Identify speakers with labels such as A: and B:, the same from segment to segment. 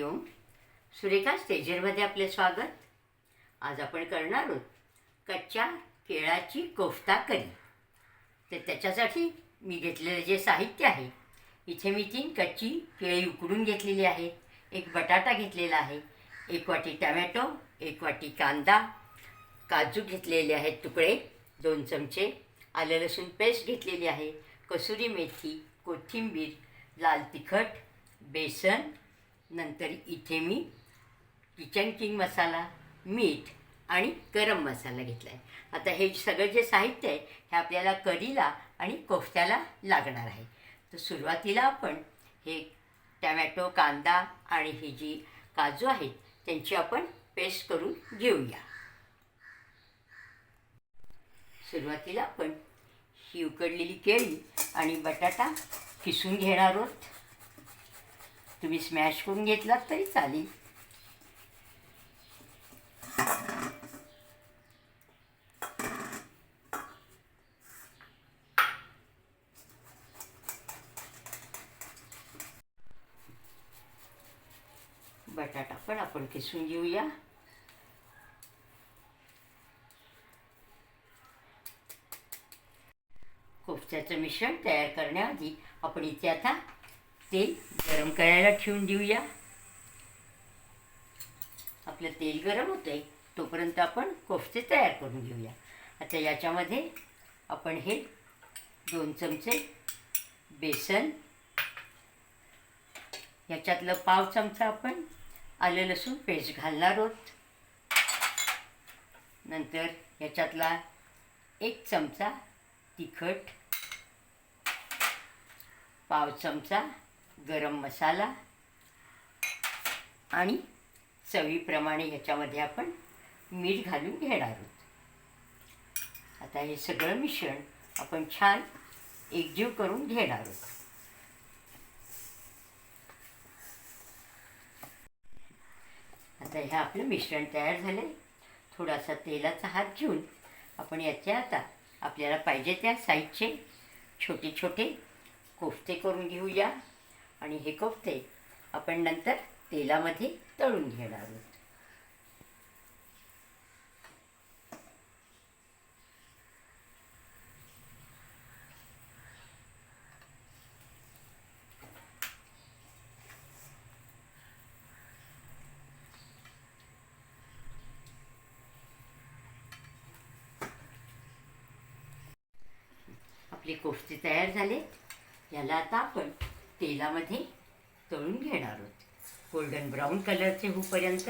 A: हरिओम सुरेखा स्टेजरमध्ये आपले स्वागत. आज आपण करणार आहोत कच्च्या केळाची कोफ्ता करी. तर त्याच्यासाठी मी घेतलेलं जे साहित्य आहे इथे मी तीन कच्ची केळी उकडून घेतलेली आहे. एक बटाटा घेतलेला आहे एक वाटी टमॅटो एक वाटी कांदा काजू घेतलेले आहेत तुकडे दोन चमचे आलं लसूण पेस्ट घेतलेली आहे कसुरी मेथी कोथिंबीर लाल तिखट बेसन नंतर इथे मी किचन किंग मसाला मीठ आणि गरम मसाला घेतला आहे आता हे सगळं जे साहित्य आहे हे आपल्याला कढीला आणि कोफ्त्याला लागणार आहे. तर सुरुवातीला आपण हे टमॅटो कांदा आणि ही जी काजू आहेत त्यांची आपण पेस्ट करून घेऊया. सुरुवातीला आपण ही उकडलेली केळी आणि बटाटा किसून घेणार आहोत. तुम्ही स्मॅश करून घेतलात तरी चालेल. बटाटा पण आपण किसून घेऊया. कोफ्त्याचं मिश्रण तयार करण्याआधी आपण इथे आता तेल गरम करायला ठेवून देऊया. आपलं तेल गरम होतं आहे तोपर्यंत आपण कोफ्ते तयार करून घेऊया. आता याच्यामध्ये आपण हे दोन चमचे बेसन याच्यातलं पाव चमचा आपण आलं लसूण पेस्ट घालणार आहोत. नंतर याच्यातला एक चमचा तिखट पाव चमचा गरम मसाला आणि चवीप्रमाणे ह्याच्यामध्ये आपण मीठ घालून घेणार आहोत. आता हे सगळं मिश्रण आपण छान एकजीव करून घेणार आहोत. आता हे आपलं मिश्रण तयार झालं आहे थोडासा तेलाचा हात घेऊन आपण याचे आता आपल्याला पाहिजे त्या साईजचे छोटे छोटे कोफ्ते करून घेऊया. आणि हे कोफ्ते आपण नंतर तेलामध्ये तळून घेणार आहोत. आपले कोफ्ते तयार झाले. याला आता आपण तेलामध्ये तळून घेणार आहोत गोल्डन ब्राऊन कलरचे होईपर्यंत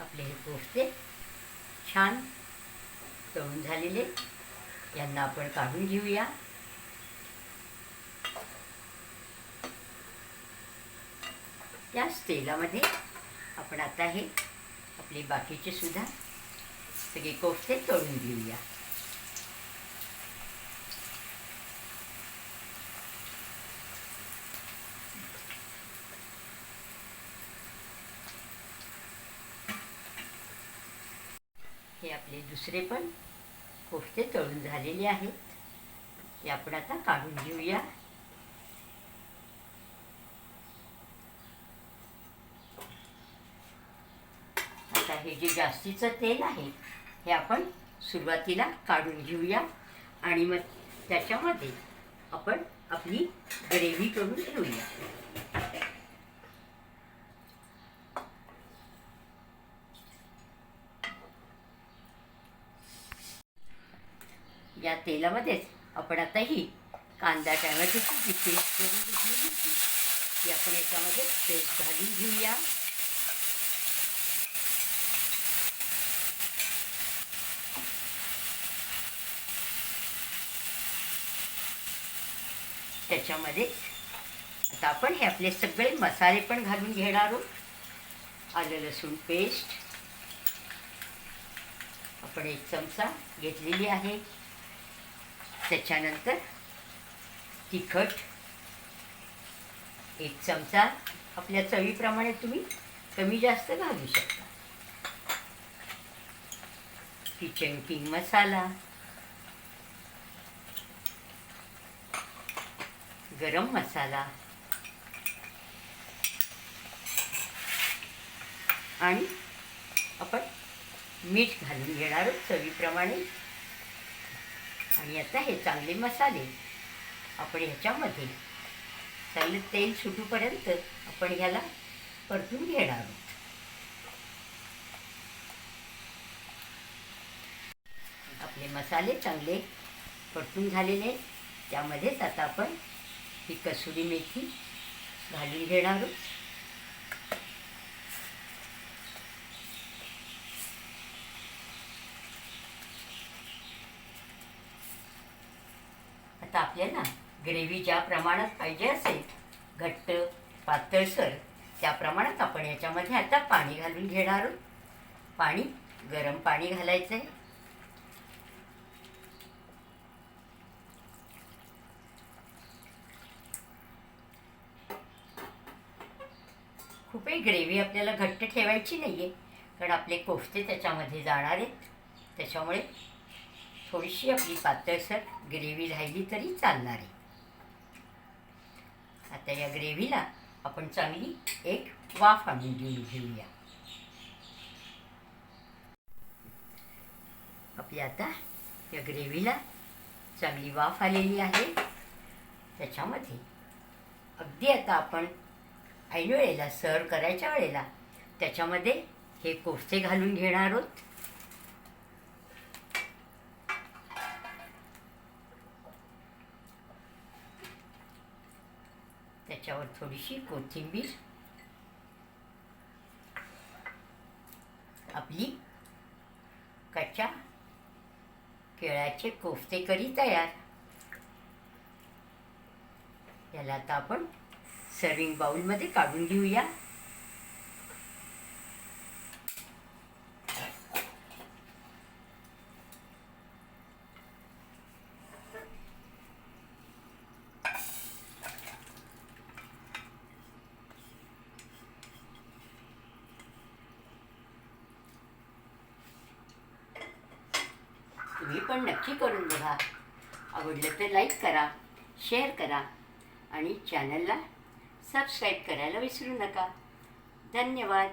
A: आपले हे कोफते छान तळून झालेले. यांना आपण काढून घेऊया. त्याच तेलामध्ये आपण आता हे आपले बाकीचे सुद्धा सगळे कोफते तळून घेऊया. हे आपले दुसरे पण कोफ्ते तळून झालेले आहेत. हे आपण आता काढून घेऊया. आता हे जे जास्तीचं तेल आहे हे आपण सुरुवातीला काढून घेऊया. आणि मग त्याच्यामध्ये आपण आपली ग्रेव्ही करून ठेवूया. या तेलामध्येच. आपण आता ही कांदा टॅमॅटोची जी पेस्ट करून घेतली होती. ती आपण याच्यामध्ये पेस्ट घालून घेऊया. त्याच्यामध्ये आता आपण हे आपले सगळे मसाले पण घालून घेणार आहोत. आलं लसूण पेस्ट. आपण एक चमचा घेतलेली आहे. त्याच्यानंतर तिखट एक चमचा आपल्या चवीप्रमाणे तुम्ही कमी जास्त घालू शकता. किचन किंग मसाला गरम मसाला आणि आपण मीठ घालून घेणार चवीप्रमाणे. आणि आता हे चांगले मसाले आपण ह्याच्यामध्ये चांगलं तेल सुटूपर्यंत आपण ह्याला परतून घेणार आहोत. आपले मसाले चांगले परतून झालेले त्यामध्येच आता आपण ही कसुरी मेथी घालून घेणार आहोत आता आपल्याला ग्रेव्ही ज्या प्रमाणात पाहिजे असेल घट्ट पातळसर त्या प्रमाणात आपण याच्यामध्ये आता पाणी घालून घेणार आहोत. पाणी गरम पाणी घालायचं आहे. खूपही ग्रेव्ही आपल्याला घट्ट ठेवायची नाही आहे कारण आपले कोफते त्याच्यामध्ये जाणार आहेत. त्याच्यामुळे थोडीशी आपली पातळसर ग्रेव्ही राहिली तरी चालणार. आहे आता या ग्रेव्हीला आपण चांगली एक वाफ आणून देऊन घेऊया. आपली आता या ग्रेव्हीला चांगली वाफ आलेली आहे. त्याच्यामध्ये अगदी आता आपण ऐन वेळेला सर करायच्या वेळेला त्याच्यामध्ये हे कोफते घालून घेणार आहोत. त्याच्यावर थोडीशी कोथिंबीर. आपली कच्च्या केळ्याचे कोफ्ते करी तयार. याला आता आपण सर्विंग बाउलमध्ये काढून घेऊया तुम्ही पण नक्की करून बघा. आवडलं तर लाईक करा शेअर करा आणि चॅनलला सबस्क्राईब करायला विसरू नका. धन्यवाद.